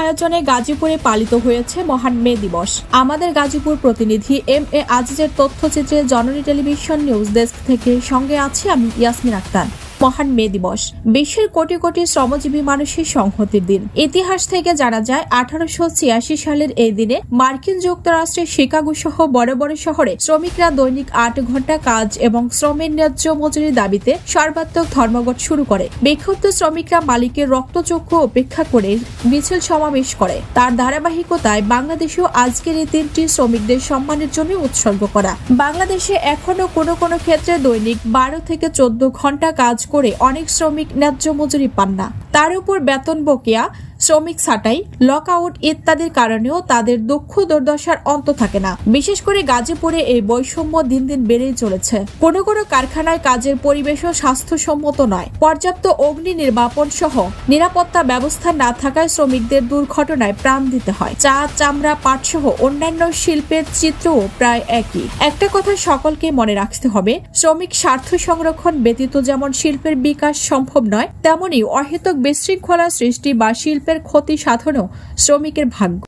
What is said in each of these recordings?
আয়োজনে গাজীপুরে পালিত হয়েছে মহান মে দিবস। আমাদের গাজীপুর প্রতিনিধি এম এ আজিজের তথ্যচিত্রে জননী টেলিভিশন নিউজ ডেস্ক থেকে সঙ্গে আছি আমি ইয়াসমিন আক্তার। মহান মে দিবস। বিশ্বের কোটি কোটি শ্রমজীবী মানুষের সংহতির দিন। ইতিহাস থেকে জানা যায়, আঠারোশো ছিয়াশি সালের এই দিনে মার্কিন যুক্তরাষ্ট্রের শিকাগো সহ বড় বড় শহরে শ্রমিকরা দৈনিক আট ঘণ্টা কাজ এবং শ্রমের ন্যায্য মজুরির দাবিতে সর্বাত্মক ধর্মঘট শুরু করে। বিক্ষুব্ধ শ্রমিকরা মালিকের রক্তচক্ষু উপেক্ষা করে মিছিল সমাবেশ করে। তার ধারাবাহিকতায় বাংলাদেশেও আজকের এই দিনটি শ্রমিকদের সম্মানের জন্য উৎসর্গ করা। বাংলাদেশে এখনও কোনো কোনো ক্ষেত্রে দৈনিক বারো থেকে চোদ্দ ঘণ্টা কাজ করে অনেক শ্রমিক ন্যায্য মজুরি পান না। তার উপর বেতন বকেয়া শ্রমিক ছাঁটাই লক আউট ইত্যাদির কারণেও তাদের দুঃখ দুর্দশার অন্ত থাকে না। বিশেষ করে গাজীপুরে এই বৈষম্য দিন দিন বেড়েই চলেছে। কোনো কোনো কারখানায় কাজের পরিবেশও স্বাস্থ্যসম্মত নয়। পর্যাপ্ত অগ্নি নির্বাপন সহ নিরাপত্তা ব্যবস্থা না থাকায় শ্রমিকদের দুর্ঘটনায় প্রাণ দিতে হয়। চা, চামড়া পাট সহ অন্যান্য শিল্পের চিত্রও প্রায় একই। একটা কথা সকলকে মনে রাখতে হবে, শ্রমিক স্বার্থ সংরক্ষণ ব্যতীত যেমন শিল্পের বিকাশ সম্ভব নয়, তেমনি অহেতুক বিশৃঙ্খলা সৃষ্টি বা শিল্পের ক্ষতি সাধনও শ্রমিকের ভাগ্য।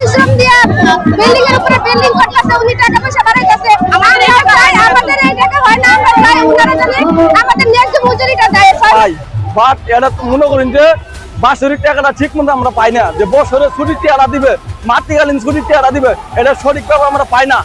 বিল্ডিং এর উপরে বিল্ডিং করতেছে উনি টাকা পয়সা বাড়াইতেছে আমাদের এই টাকা হয় না আমরা চাই উনারা জানে আমাদের ন্যায্য মজুরিটা দেয় পাই বাট এটা তো মনে করেন যে বাৎসরিক টাকাটা ঠিক মতো আমরা পাই না। যে বছরে ছুটির টাকা দিবে মাতৃকালীন ছুটির টাকা দিবে এটা সঠিকভাবে আমরা পাই না।